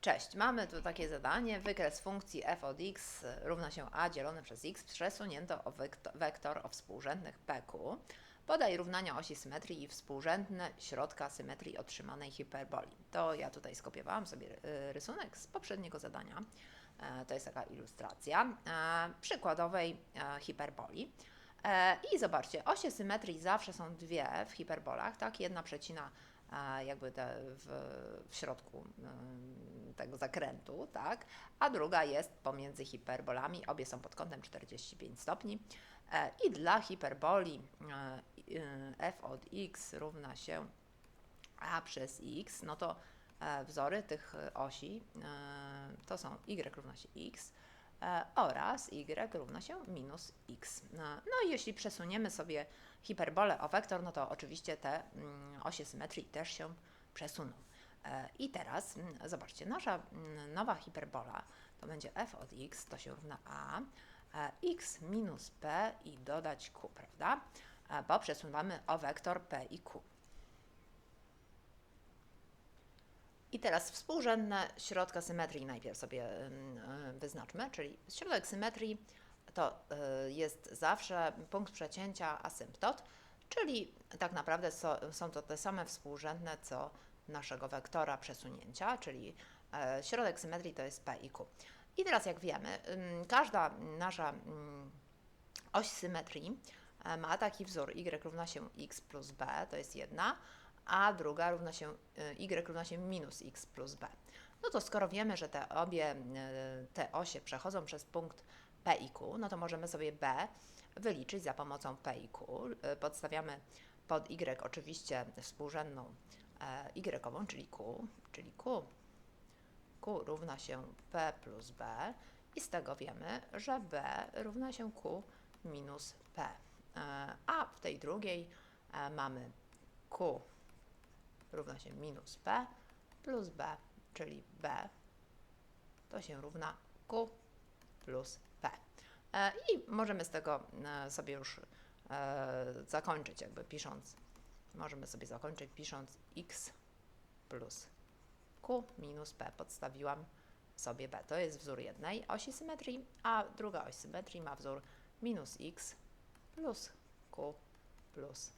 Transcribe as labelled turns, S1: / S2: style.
S1: Cześć, mamy tu takie zadanie. Wykres funkcji f od x równa się a dzielone przez x przesunięto o wektor, o współrzędnych pq. Podaj równania osi symetrii i współrzędne środka symetrii otrzymanej hiperboli. To ja tutaj skopiowałam sobie rysunek z poprzedniego zadania. E, To jest taka ilustracja e, przykładowej e, hiperboli. I zobaczcie, osie symetrii zawsze są dwie w hiperbolach, tak? Jedna przecina jakby w, w środku ym, tego zakrętu, tak? A druga jest pomiędzy hiperbolami, obie są pod kątem 45 stopni. E, I dla hiperboli e, y, f od x równa się a przez x, no to e, wzory tych e, osi e, to są y równa się x e, oraz y równa się minus x. E, No i jeśli przesuniemy sobie hiperbolę o wektor, no to oczywiście te mm, osie symetrii też się przesuną. E, I teraz mm, zobaczcie, nasza mm, nowa hiperbola to będzie f od x, to się równa a, e, x minus p i dodać q, prawda? E, Bo przesuwamy o wektor p i q. I teraz współrzędne środka symetrii najpierw sobie y, wyznaczmy, czyli środek symetrii to jest zawsze punkt przecięcia asymptot, czyli tak naprawdę są to te same współrzędne co naszego wektora przesunięcia, czyli e, środek symetrii to jest P i Q. I teraz jak wiemy, każda nasza oś symetrii e, ma taki wzór y równa się x plus b, to jest jedna, a druga równa się y, y równa się minus x plus b. No to skoro wiemy, że te obie y, te osie przechodzą przez punkt P i Q, no to możemy sobie b wyliczyć za pomocą P i Q. Y, Podstawiamy pod y oczywiście współrzędną y, czyli Q, czyli Q. Q równa się P plus B i z tego wiemy, że B równa się Q minus P. E, A w tej drugiej e, mamy Q równa się minus P plus B, czyli B to się równa Q plus P. I możemy z tego sobie już zakończyć, jakby pisząc, możemy sobie zakończyć pisząc x plus q minus p. Podstawiłam sobie b. To jest wzór jednej osi symetrii, a druga oś symetrii ma wzór minus x plus q plus